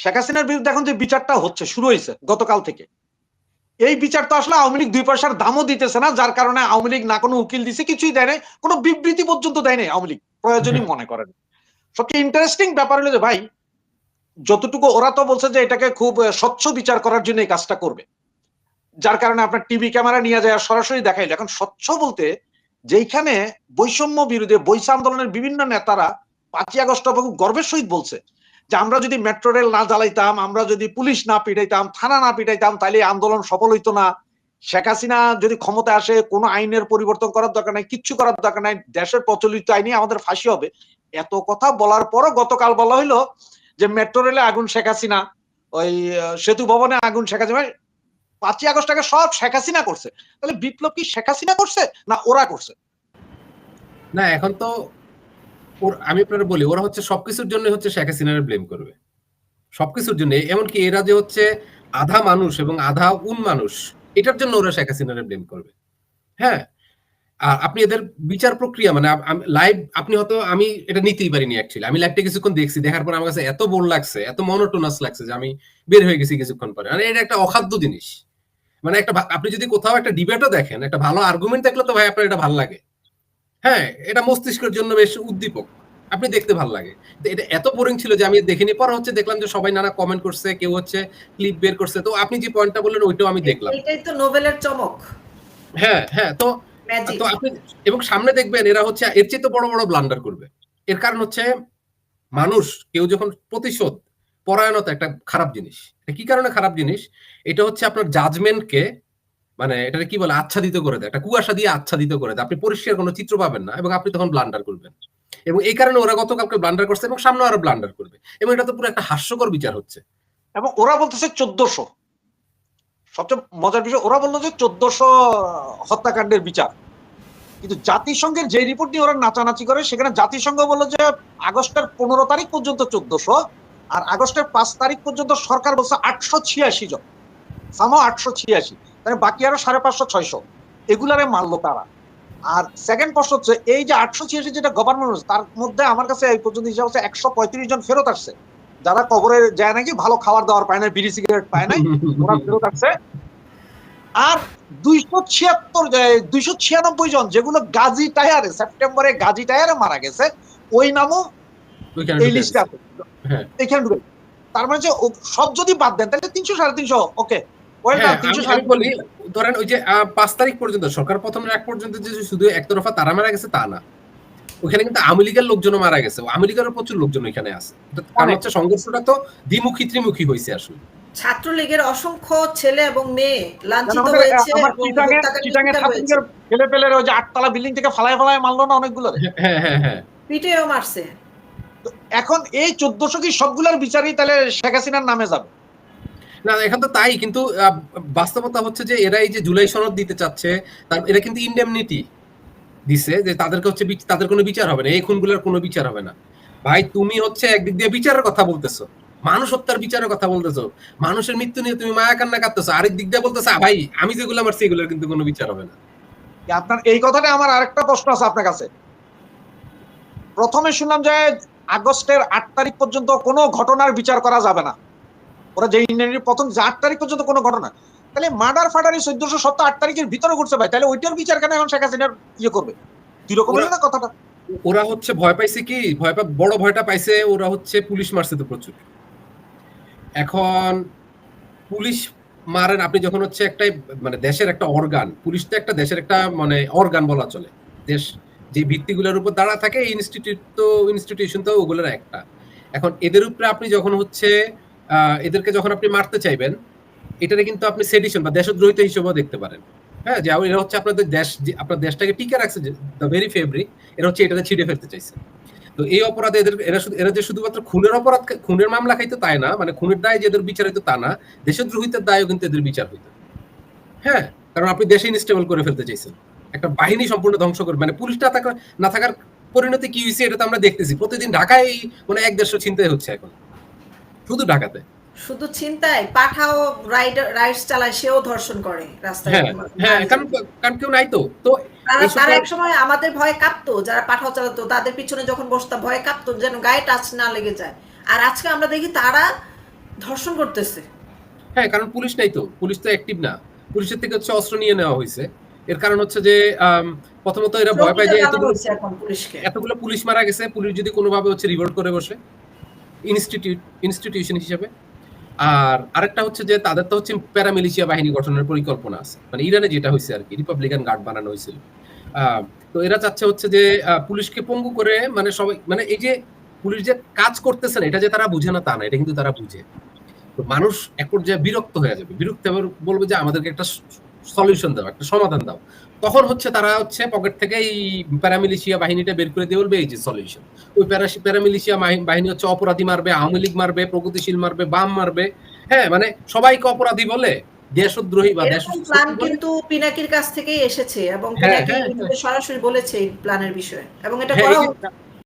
শেখ হাসিনার বিরুদ্ধে এখন যে বিচারটা হচ্ছে শুরু হয়েছে গতকাল থেকে এই বিচার তো আসলে আওয়ামী লীগ দুই পয়সার দামও দিতেছে না যার কারণে আওয়ামী লীগ না কোনো উকিল দিছে কিছুই দেয় নাই কোনো বিবৃতি পর্যন্ত দেয় নাই আওয়ামী লীগ প্রয়োজনই মনে করেন। সবচেয়ে ইন্টারেস্টিং ব্যাপার হলো যে ভাই যতটুকু ওরা তো বলছে যে এটাকে খুব স্বচ্ছ বিচার করার জন্য এই কাজটা করবে যার কারণে আপনার টিভি ক্যামেরা নিয়ে যায় সরাসরি দেখাইলো। এখন স্বচ্ছ বলতে যেইখানে বৈষম্য বিরোধী বৈশ আন্দোলনের বিভিন্ন নেতারা পাঁচই আগস্ট খুব গর্বের সহিত বলছে যে আমরা যদি মেট্রো রেল না জ্বালাইতাম, আমরা যদি পুলিশ না পিটাইতাম, থানা না পিটাইতাম তাহলে আন্দোলন সফল হইতো না। শেখ হাসিনা যদি ক্ষমতা আসে, কোনো আইনের পরিবর্তন করার দরকার নাই, কিচ্ছু করার দরকার নাই, দেশের প্রচলিত আইনে আমাদের ফাঁসি হবে। এত কথা বলার পরও গতকাল বলা হইল যে মেট্রো রেলে আগুন শেখ হাসিনা, ওই সেতু ভবনে আগুন শেখ হাসিনা, পাঁচই আগস্ট আগে সব শেখ হাসিনা করছে। তাহলে বিপ্লব কি শেখ হাসিনা করছে না ওরা করছে? না, এখন তো ওর, আমি আপনারা বলি, ওরা হচ্ছে সবকিছুর জন্য হচ্ছে শেখ হাসিনার ব্লেম করবে। সবকিছুর জন্য এমনকি এরা যে হচ্ছে আধা মানুষ এবং আধা উন মানুষ, এটার জন্য ওরা শেখ হাসিনার ব্লেম করবে। হ্যাঁ? আর আপনি এদের বিচার প্রক্রিয়া মানে লাইভ আপনি হয়তো আমি এটা নিতেই পারিনি অ্যাকচুয়ালি আমি লাইভটা কিছুক্ষণ দেখছি, দেখার পর আমার কাছে এত বোর লাগছে, এত মনোটোনাস লাগছে যে আমি বের হয়ে গেছি কিছুক্ষণ পরে। মানে এটা একটা অখাদ্য জিনিস। মানে একটা আপনি যদি কোথাও একটা ডিবেটও দেখেন, একটা ভালো আর্গুমেন্ট দেখলে তো ভাই আপনার এটা ভালো লাগে। হ্যাঁ এটা মস্তিষ্কের জন্য বেশ উদ্দীপক। আপনি দেখতে ভালো লাগে। এটা এত বোরিং ছিল যে আমি দেখিনি। পর হচ্ছে দেখলাম যে সবাই নানা কমেন্ট করছে কেউ হচ্ছে ক্লিপ বের করছে। তো আপনি যে পয়েন্টটা বললেন ওইটাও আমি দেখলাম। এটাই তো নোবেলের চমক। হ্যাঁ হ্যাঁ তো তো আপনি এবং সামনে দেখবেন এরা হচ্ছে এর চেয়ে তো বড় বড় ব্লান্ডার করবে। এর কারণ হচ্ছে মানুষ কেউ যখন প্রতিশোধ পরায়ণতা একটা খারাপ জিনিস। কি কারণে খারাপ জিনিস? এটা হচ্ছে আপনার জাজমেন্টকে মানে এটা কি বলে? আচ্ছাদিত করে দেয়। একটা কুয়াশা দিয়ে আচ্ছাদিত করে দেয়। আপনি পরিষ্কার কোনো চিত্র পাবেন না এবং আপনি তখন ব্লান্ডার করবেন। এবং এই কারণে ওরা গতকালকে ব্লান্ডার করছে এবং সামনে আরও ব্লান্ডার করবে। এবং এটা তো পুরো একটা হাস্যকর বিচার হচ্ছে। এবং ওরা বলতেছে চোদ্দশো। সবচেয়ে মজার বিষয়, ওরা বলল যে চোদ্দশো হত্যাকাণ্ডের বিচার। কিন্তু জাতিসংঘের যে রিপোর্ট নিয়ে ওরা নাচানাচি করে, সেখানে জাতিসংঘ বলল যে আগস্টের পনেরো তারিখ পর্যন্ত চোদ্দশো আর আগস্টের পাঁচ তারিখ পর্যন্ত সরকার বলছে আটশো ছিয়াশি জন। সামো আটশো ছিয়াশি। মানে বাকি আরও সাড়ে পাঁচশো ছয়শো। এগুলারে মারলো তারা। আর সেকেন্ড প্রশ্ন হচ্ছে এই যে আটশো ছিয়াশি যেটা গভর্নমেন্ট তার মধ্যে আমার কাছে এই পর্যন্ত হিসাব হচ্ছে একশো পঁয়ত্রিশ জন ফেরত আসছে। যারা কবরে যায় নাকি ভালো খাবার দাবার পায় না বিড়ি সিগারেট পায় নাই ওরা ফেরত আসছে। আর দুইশো ছিয়াত্তর দুইশো ছিয়ানব্বই জন যেগুলো গাজী টায়ারে সেপ্টেম্বরে গাজী টায়ারে মারা গেছে ওই নামও এই লিস্টে আছে। হ্যাঁ। এখানে তার মানে যে সব যদি বাদ দেন তাহলে তিনশো সাড়ে তিনশো ওকে ধরেন ওই যে পাঁচ তারিখ পর্যন্ত সরকার প্রথম এক পর্যন্ত যে শুধু একতরফা তারা মারা গেছে তা না। ওখানে কিন্তু আওয়ামী লীগের লোকজনও মারা গেছে। আওয়ামী লীগের প্রচুর লোকজন ওইখানে আছে। কারণ হচ্ছে সংঘর্ষটা তো দ্বিমুখী ত্রিমুখী হয়েছে আসলে। ছাত্রলীগের অসংখ্য ছেলে এবং মেয়ে লাঞ্ছিত হয়েছে ছেলে পেলে ওই যে আটতলা বিল্ডিং থেকে ফালায় ফালায় মারলো না অনেকগুলো হ্যাঁ হ্যাঁ হ্যাঁ। পিটেও মারছে। এখন এই চোদ্দশো কি সবগুলোর বিচারই তাহলে শেখ হাসিনার নামে যাবে? না এখন তো তাই, কিন্তু বাস্তবতা হচ্ছে যে এরা এই যে জুলাই সনদ দিতে চাচ্ছে, তার এরা কিন্তু ইন্ডেমনিটি দিছে, যে তাদেরকে হচ্ছে তাদের কোনো বিচার হবে না, এই খুনগুলোর কোনো বিচার হবে না। ভাই, তুমি হচ্ছে একদিক দিয়ে বিচারের কথা বলতেছো, মানুষ হত্যার বিচারের কথা বলতেছো, মানুষের মৃত্যু নিয়ে তুমি মায়া কান্না কাঁদতেছো আরেক দিক দিয়ে বলতেছো ভাই, আমি যেগুলো মারছি, এগুলোর কিন্তু কোনো বিচার হবে না। আপনার, এই কথাটা আমার আরেকটা প্রশ্ন আছে আপনার কাছে। প্রথমে শুনলাম যে আগস্টের আট তারিখ পর্যন্ত কোনো ঘটনার বিচার করা যাবে না। ওরা যে ইন্ডিয়ানের প্রথম যে আট তারিখ পর্যন্ত কোনো ঘটনা। তাহলে মার্ডার ফাডারি চোদ্দশো সত্তর আট তারিখের ভিতরে করছে ভাই। তাহলে ওইটার বিচার কেন এখন শেখ হাসিনার ইয়ে করবে। দুই রকম না কথাটা? ওরা হচ্ছে ভয় পাইছে কি? ভয় পা বড় ভয়টা পাইছে ওরা হচ্ছে পুলিশ মারছে তো প্রচুর। এখন পুলিশ মারেন আপনি যখন হচ্ছে একটা মানে দেশের একটা অর্গান পুলিশ তো একটা দেশের একটা মানে অর্গান বলা চলে। দেশ যে ভিত্তিগুলোর উপর দাঁড়া থাকে এই ইনস্টিটিউট তো ইনস্টিটিউশন তো ওগুলোর একটা। এখন এদের উপরে আপনি যখন হচ্ছে এদেরকে যখন আপনি মারতে চাইবেন, এটারে কিন্তু আপনি সেডিশন বা দেশদ্রোহিত হিসেবেও দেখতে পারেন। হ্যাঁ যে এরা হচ্ছে আপনাদের দেশ আপনার দেশটাকে টিকে রাখছে দ্য ভেরি ফেব্রিক এরা হচ্ছে এটাতে ছিঁড়ে ফেলতে চাইছে। তো এই অপরাধে এদের, এরা শুধু, এরা যে শুধুমাত্র খুনের অপরাধ, খুনের মামলা খাইতো তাই না মানে খুনের দায় যে এদের বিচার হইতো তা না, দেশদ্রোহিতার দায়ও কিন্তু এদের বিচার হইতো। হ্যাঁ কারণ আপনি দেশে ইনস্টেবল করে ফেলতে চাইছেন। একটা বাহিনী সম্পূর্ণ ধ্বংস করবে মানে পুলিশটা থাকা, না থাকার পরিণতি কি হয়েছে এটা তো আমরা দেখতেছি। প্রতিদিন ঢাকায় মানে এক দেড়শো চিন্তাই হচ্ছে এখন। শুধু ঢাকাতে? শুধু চিন্তায় পাঠাও রাইডার রাইডস চালায় সেও ধর্ষণ করে রাস্তায়। হ্যাঁ হ্যাঁ কারণ কারণ কেউ নাই তো। তো তারা এক সময় আমাদের ভয়ে কাঁপতো যারা পাঠাও চালাতো তাদের পিছনে যখন বসতাম ভয়ে কাঁপতো যেন গায়ে টাচ না লেগে যায়। আর আজকে আমরা দেখি তারা ধর্ষণ করতেছে। হ্যাঁ কারণ পুলিশ নাই তো। পুলিশ তো অ্যাক্টিভ না। পুলিশের থেকে হচ্ছে অস্ত্র নিয়ে নেওয়া হয়েছে। এর কারণ হচ্ছে যে প্রথমত এরা ভয় পায় যে এতগুলো এতগুলো পুলিশ মারা গেছে। পুলিশ যদি কোনোভাবে হচ্ছে রিভোল্ট করে বসে ইনস্টিটিউট, ইনস্টিটিউশন হিসেবে। আর আরেকটা হচ্ছে যে তাদের তো হচ্ছে প্যারামিলিশিয়া বাহিনী গঠনের পরিকল্পনা আছে। মানে ইরানে যেটা হয়েছে আর কি রিপাবলিকান গার্ড বানানো হয়েছিল। তো এরা চাচ্ছে হচ্ছে যে পুলিশকে পঙ্গু করে মানে সবাই মানে এই যে পুলিশ যে কাজ করতেছে না, এটা যে তারা বুঝে না, তা না, এটা কিন্তু তারা বুঝে। তো মানুষ এক পর্যায়ে বিরক্ত হয়ে যাবে। বিরক্ত বলবে যে আমাদেরকে একটা সলিউশন দাও একটা সমাধান দাও। তখন হচ্ছে তারা হচ্ছে পকেট থেকে এই প্যারামিলিশিয়া বাহিনীটা বের করে দিয়ে বলবে এই যে সলিউশন। ওই প্যারামিলিশিয়া বাহিনী হচ্ছে অপরাধী মারবে আওয়ামী লীগ মারবে প্রগতিশীল মারবে বাম মারবে। হ্যাঁ মানে সবাইকে অপরাধী বলে দেশদ্রোহী বা দেশ প্ল্যান কিন্তু পিনাকির কাছ থেকেই এসেছে এবং হ্যাঁ, পিনাকি হ্যাঁ, সরাসরি বলেছে এই প্ল্যানের বিষয়ে এবং এটা হ্যাঁ, করা